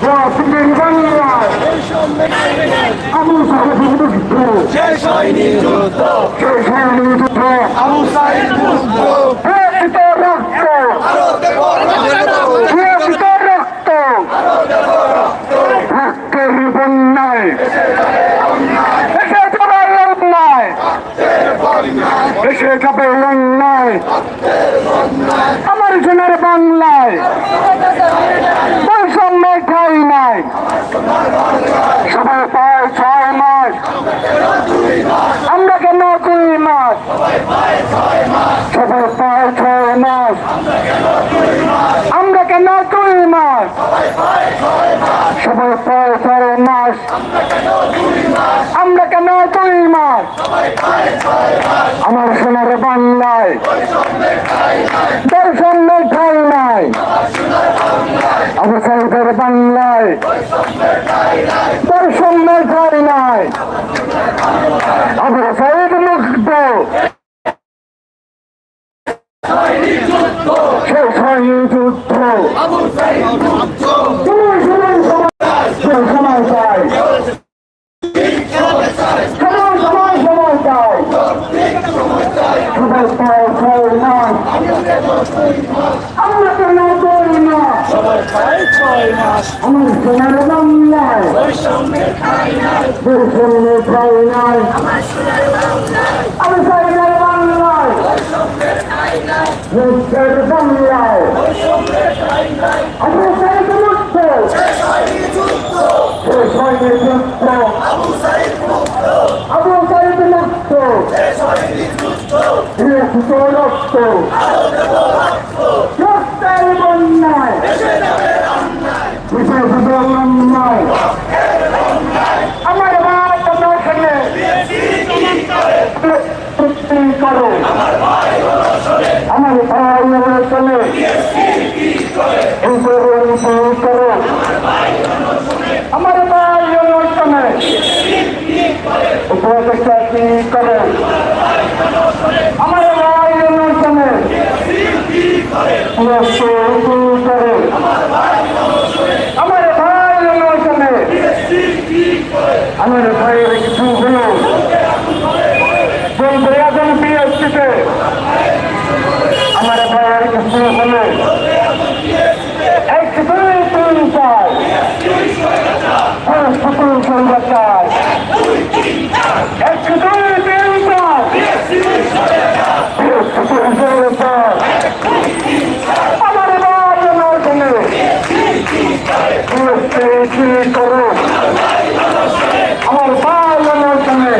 জাতির বাংলায় আমি সাহেবের মুক্ত শেষ হয়নি যুদ্ধ। শেষ হয়নি যুদ্ধ। আবু সাইদ মুক্ত রক্ত রক্ত রক্ত রক্ত রক্তের বন্যায় এসে যাবে অন্যায় যাবে অন্যায় আমার সোনার বাংলায় বৈষম্য ঠাই নাই। সবাই পায় ছয় মাস আমরা কেন দুই মাস সবাই পায় ছয় মাস আমরা কেন দুই মাস। সবাই পায় ছয় মাস। আমরা কেন দুই মাস? আমার সোনার বাংলায়। দর্শন ঠাই নাই। আমার সাইদের বাংলায়। দর্শন ঠাই নাই। আমার সাইদ মুক্ত। শেষ হয়নি যুদ্ধ সময় সময় সময় সময় চাই সময় সময় সময় চাই সবাই পায় ছয় মাস আমরা কেন করি না সবাই খায় ছয় মাস আমার সোনার বাংলায় বৈষম্যের ঠাঁই নাই বৈষম্য ঠাই নাই আমি সাইদের বাংলায় মুক্তের বাংলায় আমরা সাইদ মুক্ত শেষ হয়নি যুদ্ধ আবু সাইদ মুক্ত রক্ত রক্ত রক্তের বন্যায় বিশেষ অন্যায় আমার ভাই তোমার চুক্তি করো আমার ভাই আমার সঙ্গে করো আমার ভাই অনুষ্ঠানে উপদেষ্টা কি করে আমার ভাই অনুষ্ঠানে করে আমার ভাই অনুষ্ঠানে আমার ভাইয়ের কিছু হলো বলবে এখন বিএসপিতে আমার ভাইয়ের কিছু হলো এক দুই তিন চার সকল সংবাদ এক দুই তিন চার সকল সংবাদ আমার ভাই অনুষ্ঠানে কি করো আমার ভাই অনুষ্ঠানে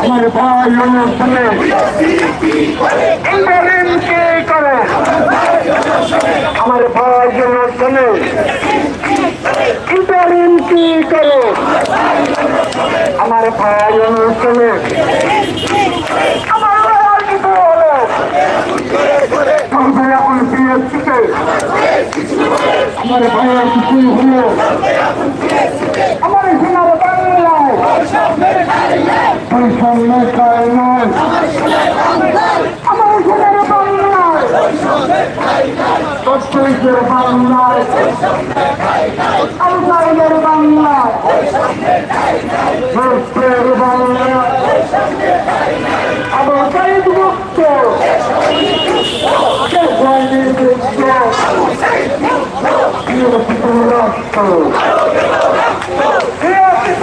আমার ভাই অনুষ্ঠানে ইন্টারিম কে করে আমার ভাই অনুষ্ঠানে ইন্টারিম কি করে আমার ভাই আমার ভাই কিছু হলো তবে এখন বিএসপিতে আমার ভাইয়ের কিছু হলো আমার সোনার তত্ত্বের আবার সাইদ মুক্ত শেষ হয়নি যুদ্ধ নিয়মিত রক্ত নিয়মিত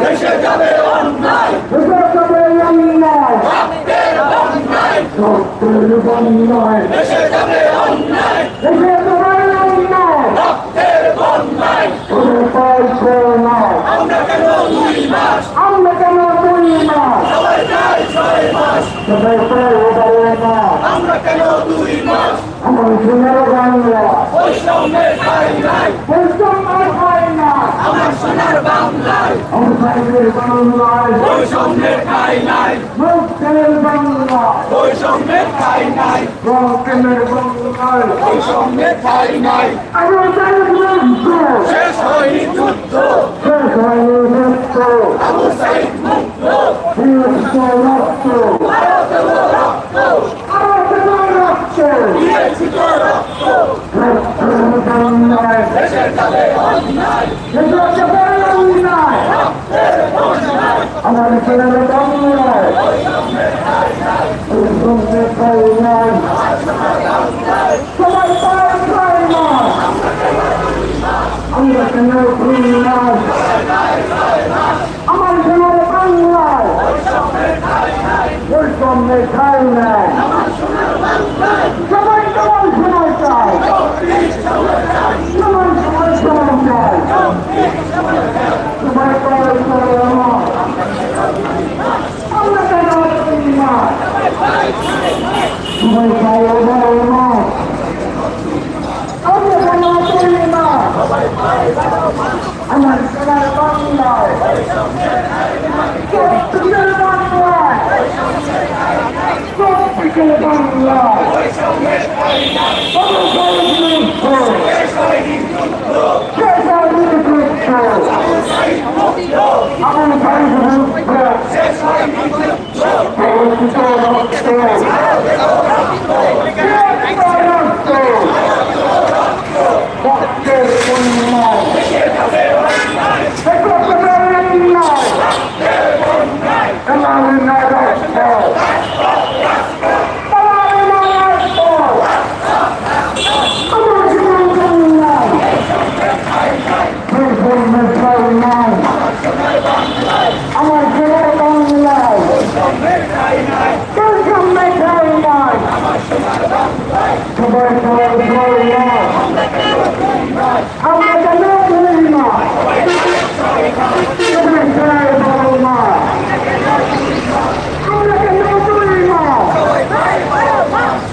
দেশে যাবে অন্যায় সত্যের বন্যায় দেশে যাবে অন্যায় দেশে যাবে অন্যায় রক্তের বন্যায় কোনো পাইছে না আমরা কেন দুই মাস? আমরা কেন করি না সবাই যায় ছয় মাস সবাই পারে না আমরা কেন দুই মাস? আমার সোনার বাংলা বৈষম্যের ঠাই নাই। বৈষম আর না আমার সোনার নাই মুক্তের বাংলা বৈষম্যের ঠাই নাই। রকেমের বাংলায় নাই। আমাদের মুক্ত শেষ হয়নি যুদ্ধ। শেষ হয়নি মুক্ত। রক্ত ভারতের রক্ত আমাদের রক্ত দিয়েছি তো রক্ত রক্তের বাংলায় দেশে যাবে অন্যায় দেশে যাবে অন্যায় পায় না আমরা সোনার বাংলায় বৈষম্যের ঠাই নাই সবাই সবাই সময় চায় সবাই সবাই সময় চায় সবাই পায় পায় না আমরা কেন ভুল না সবাই পায় পায় না আমরা কেন ভুল না আমার সোনার বাংলায় সত্যিকার বাংলায় সত্যিকার বাংলায় শেষ হয়নি যুদ্ধ আমার ভাই মুক্ত প্রবর্তিত রক্ত রক্ত রক্তের বন্যায় একত্রের অন্যায় এলাবে না রক্ত এলাবে না রক্ত আমার জীবন বন্যায় বৈষম্যের ঠাই নাই আমার জীবন বাংলায় বৈষম্যের ঠাই নাই সবাই সবাই সবাই না আমরা কেন করি না সবাই সবাই বলো না আমরা কেন করি না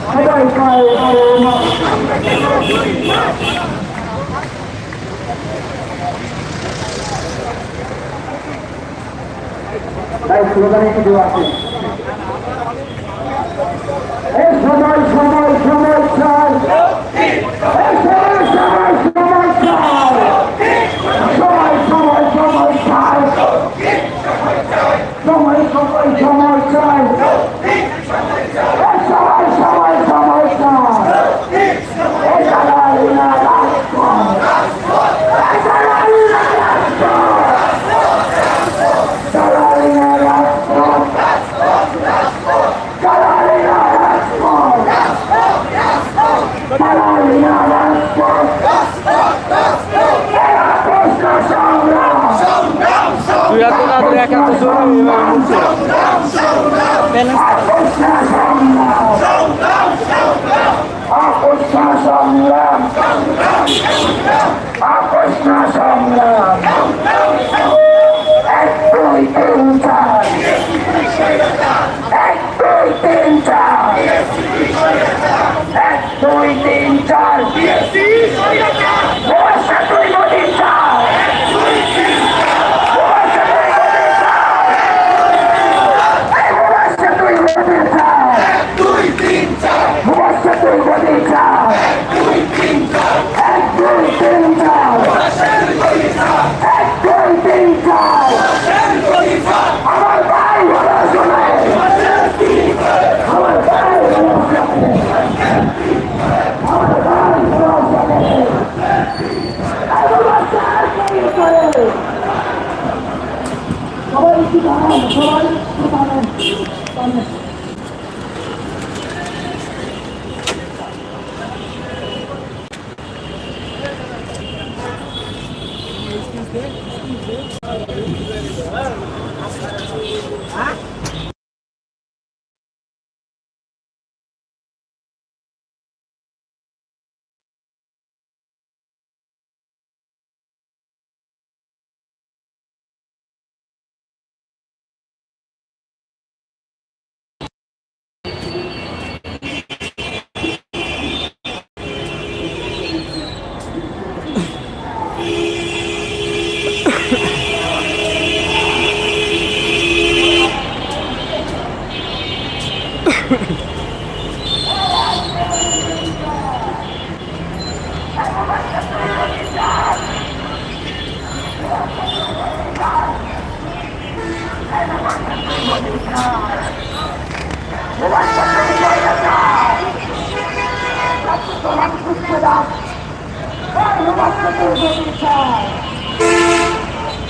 সবাই সবাই বলো না তাই স্লোগানে কিছু আছে। এই সবাই সবাই সবাই চাই এই সবাই সবাই সবাই চাই সবাই সবাই সবাই চাই সবাই সবাই সবাই চাই এই সবাই সবাই সবাই চাই এই দালালি না রাজপথ এই দালালি না রাজপথ দালালি না রাজপথ দালালি না রাজপথ দালালি না রাজপথ এরা প্রশ্ন সংগ্রাম তুই একা তো জরুরি প্রশ্ন সংগ্রাম সংগ্রাম এক দুই তিন চার এক দুই তিন চার এক দুই তিন চার বর্ষা দুই মোদী চার বর্ষা দুই মোদী চার এই বর্ষা দুই মোদী চার দুই তিন চার বর্ষা দুই মোদী চার দুই তিন চার এক দুই তিন চার রাশের খলিফা এক দুই তিন চার রাশের খলিফা আমার ভাই হলো শুনে আমার ভাই হলো শুনে আমার ভাই হলো শুনে এগুলো চার করে করে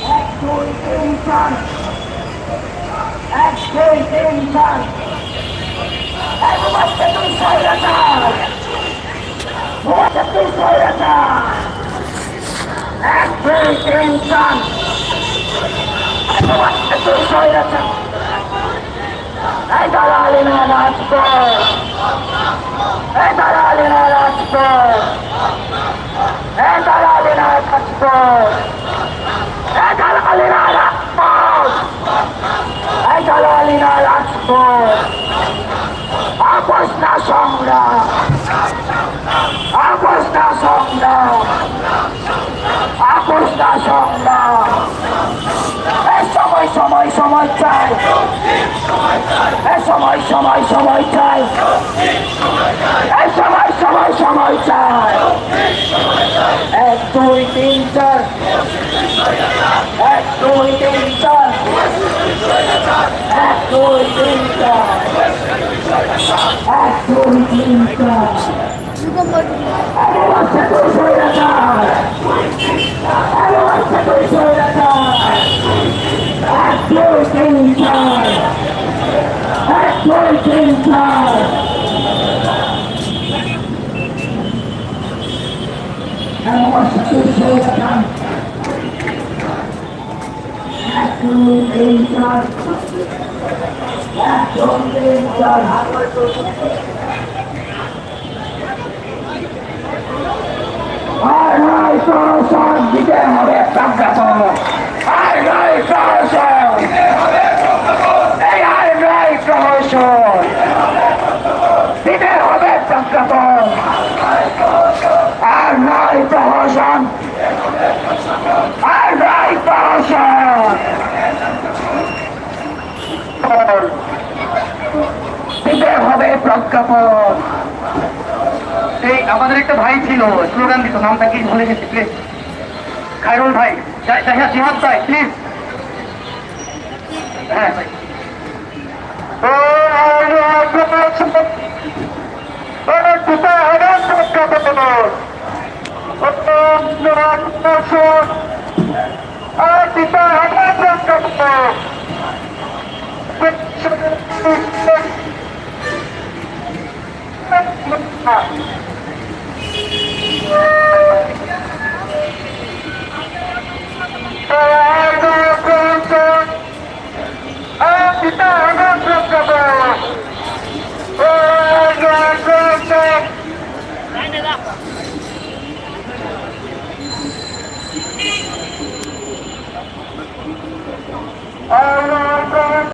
এক দুই তিন চার এক দুই তিন চার এক বাচ্চা তুই চার বাচ্চা তুই চার এক দুই তিন চার এক বাচ্চা তুই ছয়টা চার এই দালালি না রাজপথ এই দালালি না রাজপথ এই দালালি না রাজপথ এই দালালি না রাজপথ এই দালালি না রাজপথ আপোষ না সংগ্রাম আপোষ না সংগ্রাম আপোষ না সময় সময় সময় চাই। সময় সময় সময় চাই। সময় সময় সময় চাই। এক দুই তিন চার। এক দুই তিন চার। এক দুই তিন চার। এক দুই তিন চার। আরে বাচ্চা তুই সরে যা আরে বাচ্চা তুই সরে যা এক দুই তিন চার এক দুই তিন চার আরে বাচ্চা তুই সরে যা এক দুই তিন চার এক দুই তিন চার আর নয় প্রশাসন দিতে হবে প্রজ্ঞাপন আর নয় প্রশাসন দিতে হবে প্রজ্ঞাপন এই আমাদের একটা ভাই ছিল, স্লোগান দিত, নামটা কি ভুলে গেছি প্লিজ খায়রুল ভাই জিহাদ ভাই প্লিজ হ্যাঁ। আরে,